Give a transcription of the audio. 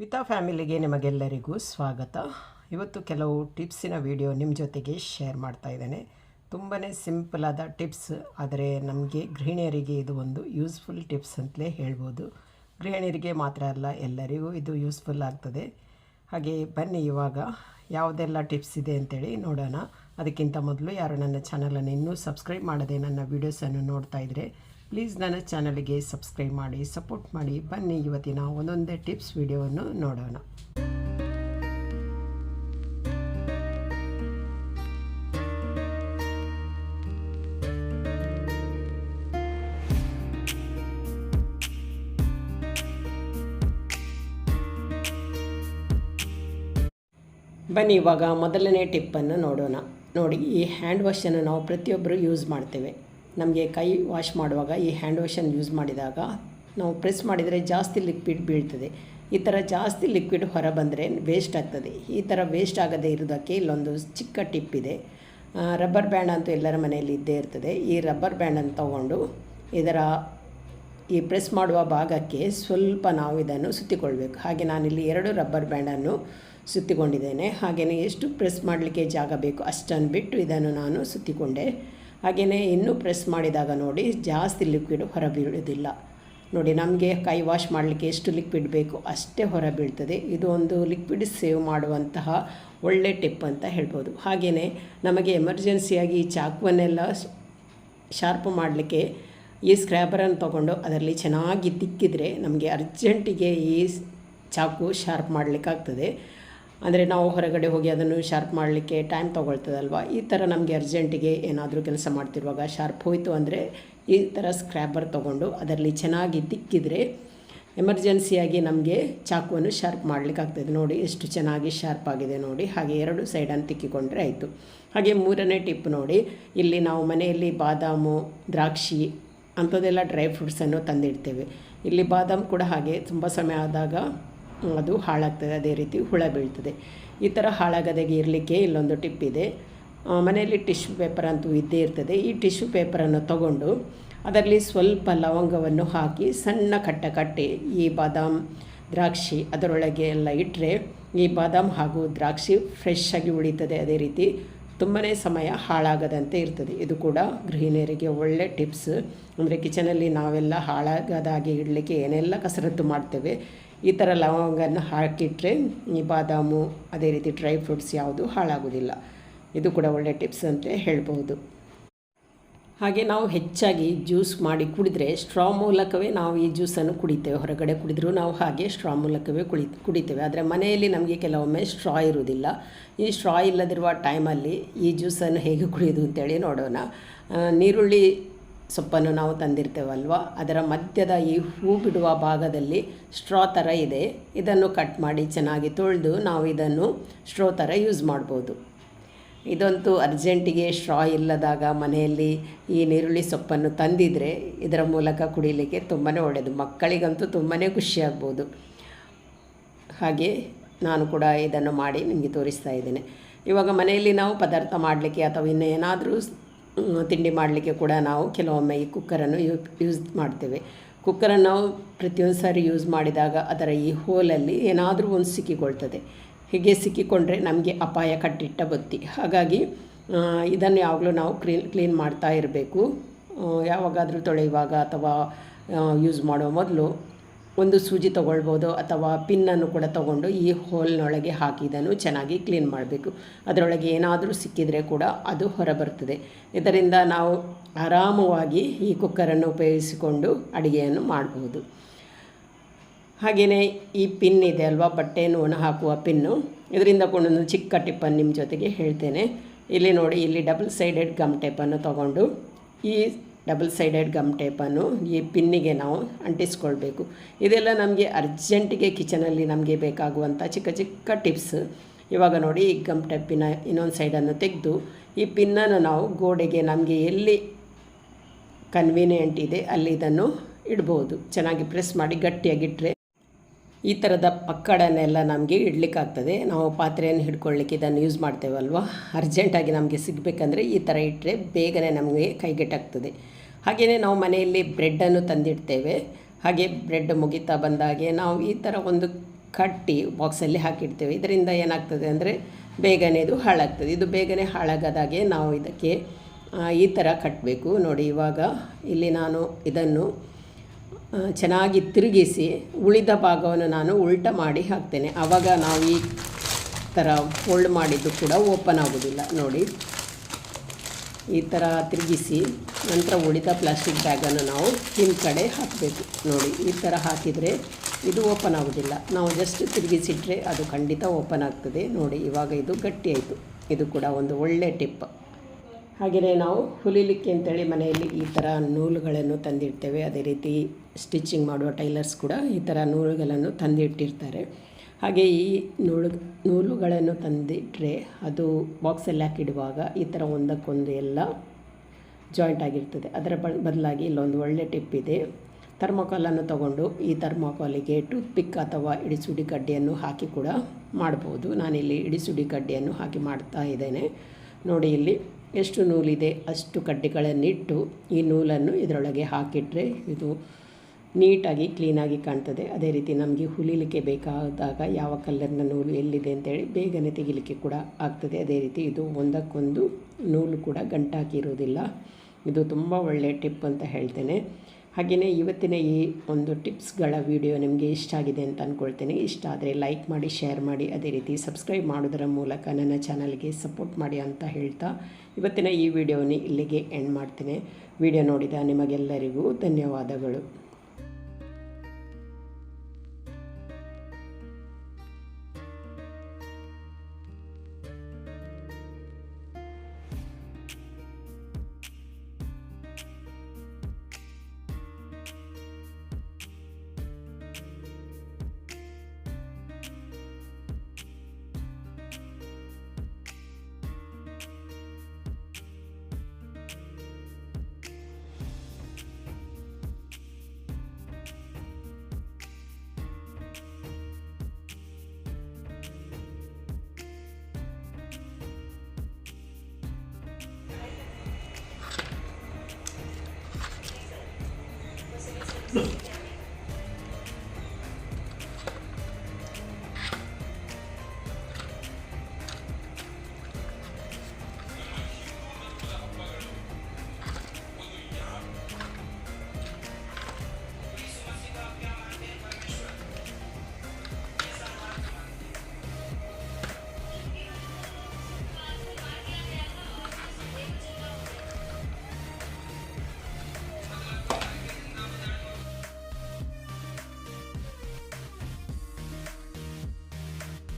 ವಿತಾ ಫ್ಯಾಮಿಲಿಗೆ ನಿಮಗೆಲ್ಲರಿಗೂ ಸ್ವಾಗತ. ಇವತ್ತು ಕೆಲವು ಟಿಪ್ಸಿನ ವಿಡಿಯೋ ನಿಮ್ಮ ಜೊತೆಗೆ ಶೇರ್ ಮಾಡ್ತಾ ಇದ್ದೇನೆ. ತುಂಬಾ ಸಿಂಪಲಾದ ಟಿಪ್ಸ್, ಆದರೆ ನಮಗೆ ಗೃಹಿಣಿಯರಿಗೆ ಇದು ಒಂದು ಯೂಸ್ಫುಲ್ ಟಿಪ್ಸ್ ಅಂತಲೇ ಹೇಳ್ಬೋದು. ಗೃಹಿಣಿಯರಿಗೆ ಮಾತ್ರ ಅಲ್ಲ, ಎಲ್ಲರಿಗೂ ಇದು ಯೂಸ್ಫುಲ್ ಆಗ್ತದೆ. ಹಾಗೆ ಬನ್ನಿ ಇವಾಗ ಯಾವುದೆಲ್ಲ ಟಿಪ್ಸ್ ಇದೆ ಅಂತೇಳಿ ನೋಡೋಣ. ಅದಕ್ಕಿಂತ ಮೊದಲು ಯಾರು ನನ್ನ ಚಾನಲನ್ನು ಇನ್ನೂ ಸಬ್ಸ್ಕ್ರೈಬ್ ಮಾಡದೆ ನನ್ನ ವೀಡಿಯೋಸನ್ನು ನೋಡ್ತಾ ಇದ್ದರೆ ಪ್ಲೀಸ್ ನನ್ನ ಚಾನಲ್ಗೆ ಸಬ್ಸ್ಕ್ರೈಬ್ ಮಾಡಿ ಸಪೋರ್ಟ್ ಮಾಡಿ. ಬನ್ನಿ ಇವತ್ತಿನ ಒಂದೊಂದೇ ಟಿಪ್ಸ್ ವಿಡಿಯೋವನ್ನು ನೋಡೋಣ. ಬನ್ನಿ, ಇವಾಗ ಮೊದಲನೇ ಟಿಪ್ಪನ್ನು ನೋಡೋಣ. ನೋಡಿ, ಈ ಹ್ಯಾಂಡ್ ವಾಶನ್ನು ನಾವು ಪ್ರತಿಯೊಬ್ಬರು ಯೂಸ್ ಮಾಡ್ತೇವೆ. ನಮಗೆ ಕೈ ವಾಶ್ ಮಾಡುವಾಗ ಈ ಹ್ಯಾಂಡ್ ವಾಶನ್ನು ಯೂಸ್ ಮಾಡಿದಾಗ ನಾವು ಪ್ರೆಸ್ ಮಾಡಿದರೆ ಜಾಸ್ತಿ ಲಿಕ್ವಿಡ್ ಬೀಳ್ತದೆ. ಈ ಥರ ಜಾಸ್ತಿ ಲಿಕ್ವಿಡ್ ಹೊರ ಬಂದರೆ ವೇಸ್ಟ್ ಆಗ್ತದೆ. ಈ ಥರ ವೇಸ್ಟ್ ಆಗದೇ ಇರೋದಕ್ಕೆ ಇಲ್ಲೊಂದು ಚಿಕ್ಕ ಟಿಪ್ ಇದೆ. ರಬ್ಬರ್ ಬ್ಯಾಂಡ್ ಅಂತೂ ಎಲ್ಲರ ಮನೆಯಲ್ಲಿ ಇದ್ದೇ ಇರ್ತದೆ. ಈ ರಬ್ಬರ್ ಬ್ಯಾಂಡನ್ನು ತಗೊಂಡು ಇದರ ಈ ಪ್ರೆಸ್ ಮಾಡುವ ಭಾಗಕ್ಕೆ ಸ್ವಲ್ಪ ನಾವು ಇದನ್ನು ಸುತ್ತಿಕೊಳ್ಬೇಕು. ಹಾಗೆ ನಾನಿಲ್ಲಿ ಎರಡು ರಬ್ಬರ್ ಬ್ಯಾಂಡನ್ನು ಸುತ್ತಿಕೊಂಡಿದ್ದೇನೆ. ಹಾಗೆಯೇ ಎಷ್ಟು ಪ್ರೆಸ್ ಮಾಡಲಿಕ್ಕೆ ಜಾಗ ಬೇಕು ಅಷ್ಟನ್ನು ಬಿಟ್ಟು ಇದನ್ನು ನಾನು ಸುತ್ತಿಕೊಂಡೆ. ಹಾಗೆಯೇ ಇನ್ನೂ ಪ್ರೆಸ್ ಮಾಡಿದಾಗ ನೋಡಿ ಜಾಸ್ತಿ ಲಿಕ್ವಿಡ್ ಹೊರಬೀಳೋದಿಲ್ಲ ನೋಡಿ ನಮಗೆ ಕೈ ವಾಶ್ ಮಾಡಲಿಕ್ಕೆ ಎಷ್ಟು ಲಿಕ್ವಿಡ್ ಬೇಕು ಅಷ್ಟೇ ಹೊರ ಬೀಳ್ತದೆ. ಇದು ಒಂದು ಲಿಕ್ವಿಡ್ ಸೇವ್ ಮಾಡುವಂತಹ ಒಳ್ಳೆ ಟಿಪ್ ಅಂತ ಹೇಳ್ಬೋದು. ಹಾಗೆಯೇ ನಮಗೆ ಎಮರ್ಜೆನ್ಸಿಯಾಗಿ ಈ ಚಾಕುವನ್ನೆಲ್ಲ ಶಾರ್ಪ್ ಮಾಡಲಿಕ್ಕೆ ಈ ಸ್ಕ್ರ್ಯಾಬರನ್ನು ತಗೊಂಡು ಅದರಲ್ಲಿ ಚೆನ್ನಾಗಿ ತಿಕ್ಕಿದರೆ ನಮಗೆ ಅರ್ಜೆಂಟಿಗೆ ಈ ಚಾಕು ಶಾರ್ಪ್ ಮಾಡಲಿಕ್ಕಾಗ್ತದೆ. ಅಂದರೆ ನಾವು ಹೊರಗಡೆ ಹೋಗಿ ಅದನ್ನು ಶಾರ್ಪ್ ಮಾಡಲಿಕ್ಕೆ ಟೈಮ್ ತೊಗೊಳ್ತದಲ್ವ? ಈ ಥರ ನಮಗೆ ಅರ್ಜೆಂಟಿಗೆ ಏನಾದರೂ ಕೆಲಸ ಮಾಡ್ತಿರುವಾಗ ಶಾರ್ಪ್ ಹೋಯಿತು ಅಂದರೆ ಈ ಥರ ಸ್ಕ್ರ್ಯಾಬರ್ ತೊಗೊಂಡು ಅದರಲ್ಲಿ ಚೆನ್ನಾಗಿ ತಿಕ್ಕಿದರೆ ಎಮರ್ಜೆನ್ಸಿಯಾಗಿ ನಮಗೆ ಚಾಕುವನ್ನು ಶಾರ್ಪ್ ಮಾಡಲಿಕ್ಕಾಗ್ತದೆ. ನೋಡಿ, ಎಷ್ಟು ಚೆನ್ನಾಗಿ ಶಾರ್ಪ್ ಆಗಿದೆ ನೋಡಿ. ಹಾಗೆ ಎರಡು ಸೈಡನ್ನು ತಿಕ್ಕಿಕೊಂಡ್ರೆ ಆಯಿತು. ಹಾಗೆ ಮೂರನೇ ಟಿಪ್ ನೋಡಿ. ಇಲ್ಲಿ ನಾವು ಮನೆಯಲ್ಲಿ ಬಾದಾಮು, ದ್ರಾಕ್ಷಿ ಅಂಥದ್ದೆಲ್ಲ ಡ್ರೈ ಫ್ರೂಟ್ಸನ್ನು ತಂದಿಡ್ತೇವೆ. ಇಲ್ಲಿ ಬಾದಾಮ್ ಕೂಡ ಹಾಗೆ ತುಂಬ ಸಮಯ ಆದಾಗ ಅದು ಹಾಳಾಗ್ತದೆ, ಅದೇ ರೀತಿ ಹುಳ ಬೀಳ್ತದೆ. ಈ ಥರ ಹಾಳಾಗದಾಗೆ ಇರಲಿಕ್ಕೆ ಇಲ್ಲೊಂದು ಟಿಪ್ ಇದೆ. ಮನೆಯಲ್ಲಿ ಟಿಶ್ಯೂ ಪೇಪರ್ ಅಂತೂ ಇದ್ದೇ ಇರ್ತದೆ. ಈ ಟಿಶ್ಯೂ ಪೇಪರನ್ನು ತಗೊಂಡು ಅದರಲ್ಲಿ ಸ್ವಲ್ಪ ಲವಂಗವನ್ನು ಹಾಕಿ ಸಣ್ಣ ಕಟ್ಟ ಕಟ್ಟಿ ಈ ಬಾದಾಮ್ ದ್ರಾಕ್ಷಿ ಅದರೊಳಗೆ ಎಲ್ಲ ಇಟ್ಟರೆ ಈ ಬಾದಾಮ್ ಹಾಗೂ ದ್ರಾಕ್ಷಿ ಫ್ರೆಶ್ ಆಗಿ ಉಳಿತದೆ. ಅದೇ ರೀತಿ ತುಂಬಾ ಸಮಯ ಹಾಳಾಗದಂತೆ ಇರ್ತದೆ. ಇದು ಕೂಡ ಗೃಹಿಣಿಯರಿಗೆ ಒಳ್ಳೆ ಟಿಪ್ಸ್. ಅಂದರೆ ಕಿಚನಲ್ಲಿ ನಾವೆಲ್ಲ ಹಾಳಾಗದಾಗೆ ಇಡಲಿಕ್ಕೆ ಏನೆಲ್ಲ ಕಸರತ್ತು ಮಾಡ್ತೇವೆ ಈ ಥರ ಲವಂಗನ ಹಾಕಿಟ್ರೆ ಈ ಬಾದಾಮು, ಅದೇ ರೀತಿ ಡ್ರೈ ಫ್ರೂಟ್ಸ್ ಯಾವುದು ಹಾಳಾಗೋದಿಲ್ಲ. ಇದು ಕೂಡ ಒಳ್ಳೆ ಟಿಪ್ಸ್ ಅಂತ ಹೇಳ್ಬೋದು ಹಾಗೆ ನಾವು ಹೆಚ್ಚಾಗಿ ಜ್ಯೂಸ್ ಮಾಡಿ ಕುಡಿದ್ರೆ ಸ್ಟ್ರಾ ಮೂಲಕವೇ ನಾವು ಈ ಜ್ಯೂಸನ್ನು ಕುಡಿತೇವೆ. ಹೊರಗಡೆ ಕುಡಿದರೂ ನಾವು ಹಾಗೆ ಸ್ಟ್ರಾ ಮೂಲಕವೇ ಕುಳಿ ಕುಡಿತೇವೆ. ಆದರೆ ಮನೆಯಲ್ಲಿ ನಮಗೆ ಕೆಲವೊಮ್ಮೆ ಸ್ಟ್ರಾ ಇರುವುದಿಲ್ಲ. ಈ ಸ್ಟ್ರಾ ಇಲ್ಲದಿರುವ ಟೈಮಲ್ಲಿ ಈ ಜ್ಯೂಸನ್ನು ಹೇಗೆ ಕುಡಿಯೋದು ಅಂತೇಳಿ ನೋಡೋಣ. ನೀರುಳ್ಳಿ ಸೊಪ್ಪನ್ನು ನಾವು ತಂದಿರ್ತೇವಲ್ವ? ಅದರ ಮಧ್ಯದ ಈ ಹೂ ಬಿಡುವ ಭಾಗದಲ್ಲಿ ಸ್ಟ್ರಾ ಥರ ಇದೆ. ಇದನ್ನು ಕಟ್ ಮಾಡಿ ಚೆನ್ನಾಗಿ ತೊಳೆದು ನಾವು ಇದನ್ನು ಸ್ಟ್ರೋ ಥರ ಯೂಸ್ ಮಾಡ್ಬೋದು. ಇದಂತೂ ಅರ್ಜೆಂಟಿಗೆ ಸ್ಟ್ರಾ ಇಲ್ಲದಾಗ ಮನೆಯಲ್ಲಿ ಈ ನೀರುಳ್ಳಿ ಸೊಪ್ಪನ್ನು ತಂದಿದ್ರೆ ಇದರ ಮೂಲಕ ಕುಡಿಲಿಕ್ಕೆ ತುಂಬಾ ಒಳ್ಳೆಯದು ಮಕ್ಕಳಿಗಂತೂ ತುಂಬಾ ಖುಷಿಯಾಗ್ಬೋದು ಹಾಗೆ ನಾನು ಕೂಡ ಇದನ್ನು ಮಾಡಿ ನಿಮಗೆ ತೋರಿಸ್ತಾ ಇದ್ದೇನೆ. ಇವಾಗ ಮನೆಯಲ್ಲಿ ನಾವು ಪದಾರ್ಥ ಮಾಡಲಿಕ್ಕೆ ಅಥವಾ ಇನ್ನೂ ಏನಾದರೂ ತಿಂಡಿ ಮಾಡಲಿಕ್ಕೆ ಕೂಡ ನಾವು ಕೆಲವೊಮ್ಮೆ ಈ ಕುಕ್ಕರನ್ನು ಯೂ ಯೂಸ್ ಮಾಡ್ತೇವೆ. ಕುಕ್ಕರನ್ನು ನಾವು ಪ್ರತಿಯೊಂದು ಸಾರಿ ಯೂಸ್ ಮಾಡಿದಾಗ ಅದರ ಈ ಹೋಲಲ್ಲಿ ಏನಾದರೂ ಒಂದು ಸಿಕ್ಕಿಕೊಳ್ತದೆ. ಹೀಗೆ ಸಿಕ್ಕಿಕೊಂಡ್ರೆ ನಮಗೆ ಅಪಾಯ ಕಟ್ಟಿಟ್ಟ ಬತ್ತಿ ಹಾಗಾಗಿ ಇದನ್ನು ಯಾವಾಗಲೂ ನಾವು ಕ್ಲೀನ್ ಕ್ಲೀನ್ ಮಾಡ್ತಾ ಇರಬೇಕು. ಯಾವಾಗಾದರೂ ತೊಳೆಯುವಾಗ ಅಥವಾ ಯೂಸ್ ಮಾಡುವ ಮೊದಲು ಒಂದು ಸೂಜಿ ತೊಗೊಳ್ಬೋದು ಅಥವಾ ಪಿನ್ನನ್ನು ಕೂಡ ತೊಗೊಂಡು ಈ ಹೋಲ್ನೊಳಗೆ ಹಾಕಿದನ್ನು ಚೆನ್ನಾಗಿ ಕ್ಲೀನ್ ಮಾಡಬೇಕು. ಅದರೊಳಗೆ ಏನಾದರೂ ಸಿಕ್ಕಿದರೆ ಕೂಡ ಅದು ಹೊರಬರ್ತದೆ. ಇದರಿಂದ ನಾವು ಆರಾಮವಾಗಿ ಈ ಕುಕ್ಕರನ್ನು ಉಪಯೋಗಿಸಿಕೊಂಡು ಅಡುಗೆಯನ್ನು ಮಾಡಬಹುದು ಹಾಗೆಯೇ ಈ ಪಿನ್ ಇದೆ ಅಲ್ವಾ? ಬಟ್ಟೆಯನ್ನು ಒಣ ಹಾಕುವ ಪಿನ್ನು. ಇದರಿಂದ ಕೊಂಡೊಂದು ಚಿಕ್ಕ ಟಿಪ್ಪನ್ನು ನಿಮ್ಮ ಜೊತೆಗೆ ಹೇಳ್ತೇನೆ. ಇಲ್ಲಿ ನೋಡಿ, ಇಲ್ಲಿ ಡಬಲ್ ಸೈಡೆಡ್ ಗಮ್ ಟೇಪನ್ನು ತೊಗೊಂಡು ಈ ಡಬಲ್ ಸೈಡೆಡ್ ಗಮ್ ಟೇಪನ್ನು ಈ ಪಿನ್ನಿಗೆ ನಾವು ಅಂಟಿಸ್ಕೊಳ್ಬೇಕು. ಇದೆಲ್ಲ ನಮಗೆ ಅರ್ಜೆಂಟಿಗೆ ಕಿಚನಲ್ಲಿ ನಮಗೆ ಬೇಕಾಗುವಂಥ ಚಿಕ್ಕ ಚಿಕ್ಕ ಟಿಪ್ಸ್. ಇವಾಗ ನೋಡಿ, ಈ ಗಮ್ ಟೇಪಿನ ಇನ್ನೊಂದು ಸೈಡನ್ನು ತೆಗೆದು, ಈ ಪಿನ್ನನ್ನು ನಾವು ಗೋಡೆಗೆ ನಮಗೆ ಎಲ್ಲಿ ಕನ್ವೀನಿಯೆಂಟ್ ಇದೆ ಅಲ್ಲಿ ಇದನ್ನು ಇಡ್ಬೋದು. ಚೆನ್ನಾಗಿ ಪ್ರೆಸ್ ಮಾಡಿ ಗಟ್ಟಿಯಾಗಿಟ್ಟರೆ ಈ ಥರದ ಪಕ್ಕಡನ್ನೆಲ್ಲ ನಮಗೆ ಇಡ್ಲಿಕ್ಕಾಗ್ತದೆ. ನಾವು ಪಾತ್ರೆಯನ್ನು ಹಿಡ್ಕೊಳ್ಳಿಕ್ಕೆ ಇದನ್ನು ಯೂಸ್ ಮಾಡ್ತೇವಲ್ವ? ಅರ್ಜೆಂಟಾಗಿ ನಮಗೆ ಸಿಗಬೇಕಂದ್ರೆ ಈ ಥರ ಇಟ್ಟರೆ ಬೇಗನೆ ನಮಗೆ ಕೈಗೆಟಾಗ್ತದೆ ಹಾಗೆಯೇ ನಾವು ಮನೆಯಲ್ಲಿ ಬ್ರೆಡ್ಡನ್ನು ತಂದಿಡ್ತೇವೆ. ಹಾಗೆ ಬ್ರೆಡ್ ಮುಗಿತಾ ಬಂದಾಗೆ ನಾವು ಈ ಥರ ಒಂದು ಕಟ್ಟಿ ಬಾಕ್ಸಲ್ಲಿ ಹಾಕಿಡ್ತೇವೆ. ಇದರಿಂದ ಏನಾಗ್ತದೆ ಅಂದರೆ ಬೇಗನೆ ಇದು ಹಾಳಾಗ್ತದೆ. ಇದು ಬೇಗನೆ ಹಾಳಾಗದಾಗೆ ನಾವು ಇದಕ್ಕೆ ಈ ಥರ ಕಟ್ಟಬೇಕು ನೋಡಿ, ಇವಾಗ ಇಲ್ಲಿ ನಾನು ಇದನ್ನು ಚೆನ್ನಾಗಿ ತಿರುಗಿಸಿ ಉಳಿದ ಭಾಗವನ್ನು ನಾನು ಉಲ್ಟ ಮಾಡಿ ಹಾಕ್ತೇನೆ. ಆವಾಗ ನಾವು ಈ ಥರ ಫೋಲ್ಡ್ ಮಾಡಿದ್ದು ಕೂಡ ಓಪನ್ ಆಗೋದಿಲ್ಲ. ನೋಡಿ. ಈ ಥರ ತಿರುಗಿಸಿ ನಂತರ ಉಳಿದ ಪ್ಲಾಸ್ಟಿಕ್ ಬ್ಯಾಗನ್ನು ನಾವು ಹಿಂದ್ಗಡೆ ಹಾಕಬೇಕು. ನೋಡಿ, ಈ ಥರ ಹಾಕಿದರೆ ಇದು ಓಪನ್ ಆಗೋದಿಲ್ಲ. ನಾವು ಜಸ್ಟ್ ತಿರುಗಿಸಿಟ್ರೆ ಅದು ಖಂಡಿತ ಓಪನ್ ಆಗ್ತದೆ. ನೋಡಿ, ಇವಾಗ ಇದು ಗಟ್ಟಿ ಆಯಿತು. ಇದು ಕೂಡ ಒಂದು ಒಳ್ಳೆ ಟಿಪ್ ಹಾಗೆಯೇ ನಾವು ಹುಲಿಲಿಕ್ಕೆ ಅಂತೇಳಿ ಮನೆಯಲ್ಲಿ ಈ ಥರ ನೂಲುಗಳನ್ನು ತಂದಿಡ್ತೇವೆ. ಅದೇ ರೀತಿ ಸ್ಟಿಚಿಂಗ್ ಮಾಡುವ ಟೈಲರ್ಸ್ ಕೂಡ ಈ ಥರ ನೂಲುಗಳನ್ನು ತಂದಿಟ್ಟಿರ್ತಾರೆ. ಹಾಗೆ ಈ ನೂಲು, ನೂಲುಗಳನ್ನು ತಂದಿಟ್ಟರೆ ಅದು ಬಾಕ್ಸಲ್ಲಿ ಹಾಕಿಡುವಾಗ ಈ ಥರ ಒಂದಕ್ಕೊಂದು ಎಲ್ಲ ಜಾಯಿಂಟ್ ಆಗಿರ್ತದೆ. ಅದರ ಬದಲಾಗಿ ಇಲ್ಲೊಂದು ಒಳ್ಳೆ ಟಿಪ್ ಇದೆ. ಥರ್ಮೋಕಾಲನ್ನು ತಗೊಂಡು ಈ ಥರ್ಮೋಕಾಲಿಗೆ ಟೂತ್ ಪಿಕ್ ಅಥವಾ ಇಡಿಸುಡಿ ಕಡ್ಡಿಯನ್ನು ಹಾಕಿ ಕೂಡ ಮಾಡ್ಬೋದು. ನಾನಿಲ್ಲಿ ಇಡಿಸುಡಿ ಕಡ್ಡಿಯನ್ನು ಹಾಕಿ ಮಾಡ್ತಾ ಇದ್ದೇನೆ. ನೋಡಿ ಇಲ್ಲಿ ಎಷ್ಟು ನೂಲಿದೆ, ಅಷ್ಟು ಕಡ್ಡಿಗಳನ್ನಿಟ್ಟು ಈ ನೂಲನ್ನು ಇದರೊಳಗೆ ಹಾಕಿಟ್ರೆ ಇದು ನೀಟಾಗಿ, ಕ್ಲೀನಾಗಿ ಕಾಣ್ತದೆ. ಅದೇ ರೀತಿ ನಮಗೆ ಹುಲಿಲಿಕ್ಕೆ ಬೇಕಾದಾಗ ಯಾವ ಕಲ್ಲರ್ನ ನೂಲು ಎಲ್ಲಿದೆ ಅಂತೇಳಿ ಬೇಗನೆ ತೆಗಿಲಿಕ್ಕೆ ಕೂಡ ಆಗ್ತದೆ. ಅದೇ ರೀತಿ ಇದು ಒಂದಕ್ಕೊಂದು ನೂಲು ಕೂಡ ಗಂಟಾಕಿರೋದಿಲ್ಲ. ಇದು ತುಂಬ ಒಳ್ಳೆಯ ಟಿಪ್ ಅಂತ ಹೇಳ್ತೇನೆ. ಹಾಗೆಯೇ ಇವತ್ತಿನ ಈ ಒಂದು ಟಿಪ್ಸ್ಗಳ ವಿಡಿಯೋ ನಿಮಗೆ ಇಷ್ಟ ಆಗಿದೆ ಅಂತ ಅಂದ್ಕೊಳ್ತೇನೆ ಇಷ್ಟ ಆದರೆ ಲೈಕ್ ಮಾಡಿ, ಶೇರ್ ಮಾಡಿ, ಅದೇ ರೀತಿ ಸಬ್ಸ್ಕ್ರೈಬ್ ಮಾಡೋದರ ಮೂಲಕ ನನ್ನ ಚಾನಲ್ಗೆ ಸಪೋರ್ಟ್ ಮಾಡಿ ಅಂತ ಹೇಳ್ತಾ ಇವತ್ತಿನ ಈ ವಿಡಿಯೋನೇ ಇಲ್ಲಿಗೆ ಎಂಡ್ ಮಾಡ್ತೇನೆ. ವಿಡಿಯೋ ನೋಡಿದ ನಿಮಗೆಲ್ಲರಿಗೂ ಧನ್ಯವಾದಗಳು.